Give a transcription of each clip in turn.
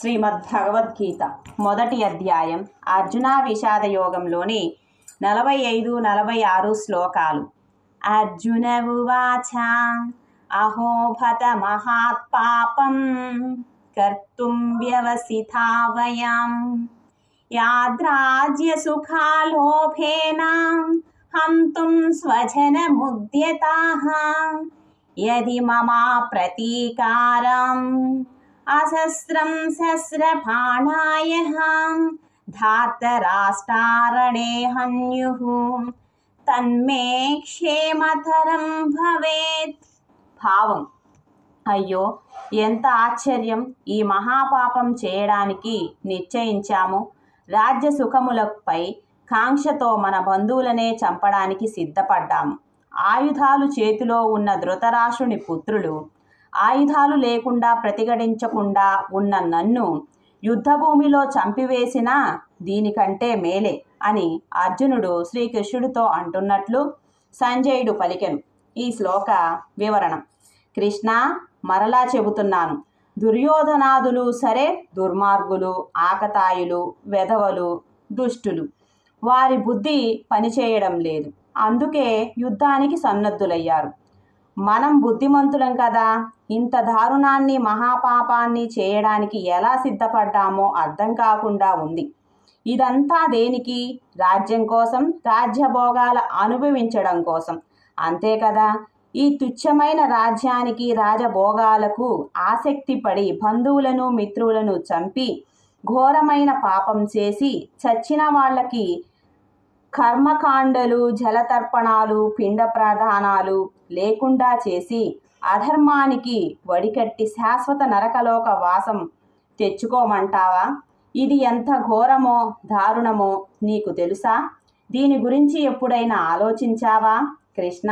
శ్రీమద్ భగవద్గీత మొదటి అధ్యాయం అర్జున విషాద యోగంలోని నలభై ఐదు నలభై ఆరు శ్లోకాలు. అర్జున ఉవాచ అహోభత మహాత్పాపం కర్తుం వ్యవసితా వయం. యాద్రాజ్య సుఖాలోభేన హంతుం స్వజనముద్యతాః యది మమా ప్రతీకారం అసస్రం శస్రపాణాయ ధాతరాష్టారణే హన్యుః తన్మే క్షేమతరం భవేత్. భావం. అయ్యో ఎంత ఆశ్చర్యం. ఈ మహాపాపం చేయడానికి నిశ్చయించాము. రాజ్య సుఖములపై కాంక్షతో మన బంధువులనే చంపడానికి సిద్ధపడ్డాము. ఆయుధాలు చేతిలో ఉన్న ధృతరాష్ట్రుని పుత్రులు ఆయుధాలు లేకుండా ప్రతిఘటించకుండా ఉన్న నన్ను యుద్ధభూమిలో చంపివేసినా దీనికంటే మేలే అని అర్జునుడు శ్రీకృష్ణుడితో అంటున్నట్లు సంజయుడు పలికెను. ఈ శ్లోక వివరణం. కృష్ణ మరలా చెబుతున్నాను. దుర్యోధనాదులు సరే దుర్మార్గులు ఆకతాయులు వెధవలు దుష్టులు. వారి బుద్ధి పనిచేయడం లేదు. అందుకే యుద్ధానికి సన్నద్ధులయ్యారు. మనం బుద్ధిమంతులం కదా. ఇంత దారుణాన్ని మహాపాపాన్ని చేయడానికి ఎలా సిద్ధపడ్డామో అర్థం కాకుండా ఉంది. ఇదంతా దేనికి? రాజ్యం కోసం రాజ్యభోగాల అనుభవించడం కోసం. అంతే కదా? ఈ తుచ్చమైన రాజ్యానికి రాజభోగాలకు ఆసక్తి పడి బంధువులను మిత్రులను చంపి ఘోరమైన పాపం చేసి చచ్చిన వాళ్ళకి కర్మకాండలు జలతర్పణాలు పిండ ప్రధానాలు లేకుండా చేసి అధర్మానికి వడికట్టి శాశ్వత నరకలోక వాసం తెచ్చుకోమంటావా? ఇది ఎంత ఘోరమో దారుణమో నీకు తెలుసా? దీని గురించి ఎప్పుడైనా ఆలోచించావా? కృష్ణ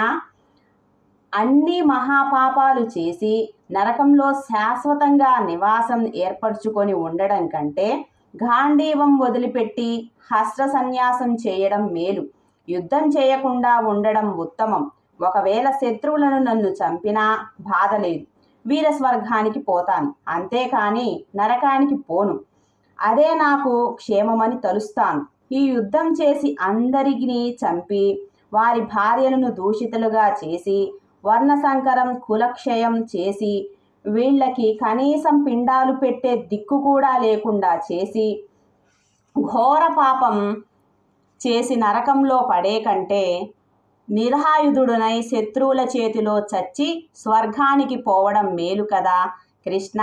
అన్ని మహాపాపాలు చేసి నరకంలో శాశ్వతంగా నివాసం ఏర్పరచుకొని ఉండడం కంటే గాంధీవం వదిలిపెట్టి హస్త్ర సన్యాసం చేయడం మేలు. యుద్ధం చేయకుండా ఉండడం ఉత్తమం. ఒకవేళ శత్రువులను నన్ను చంపినా బాధ లేదు. వీర స్వర్గానికి పోతాను. అంతేకాని నరకానికి పోను. అదే నాకు క్షేమమని తలుస్తాను. ఈ యుద్ధం చేసి అందరినీ చంపి వారి భార్యలను దూషితులుగా చేసి వర్ణ సంకరం కులక్షయం చేసి వీళ్ళకి కనీసం పిండాలు పెట్టే దిక్కు కూడా లేకుండా చేసి ఘోర పాపం చేసి నరకంలో పడే కంటే నిరాయుధుడునై శత్రువుల చేతిలో చచ్చి స్వర్గానికి పోవడం మేలు కదా కృష్ణ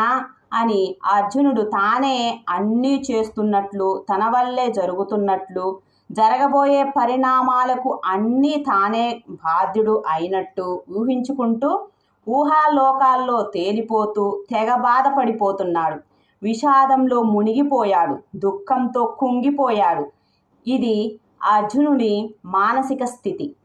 అని అర్జునుడు తానే అన్నీ చేస్తున్నట్లు తన వల్లే జరుగుతున్నట్లు జరగబోయే పరిణామాలకు అన్నీ తానే బాధ్యుడు అయినట్టు ఊహించుకుంటూ ఊహాలోకాల్లో తేలిపోతూ తెగ బాధపడిపోతున్నాడు. విషాదంలో మునిగిపోయాడు. దుఃఖంతో కుంగిపోయాడు. ఇది అర్జునుడి మానసిక స్థితి.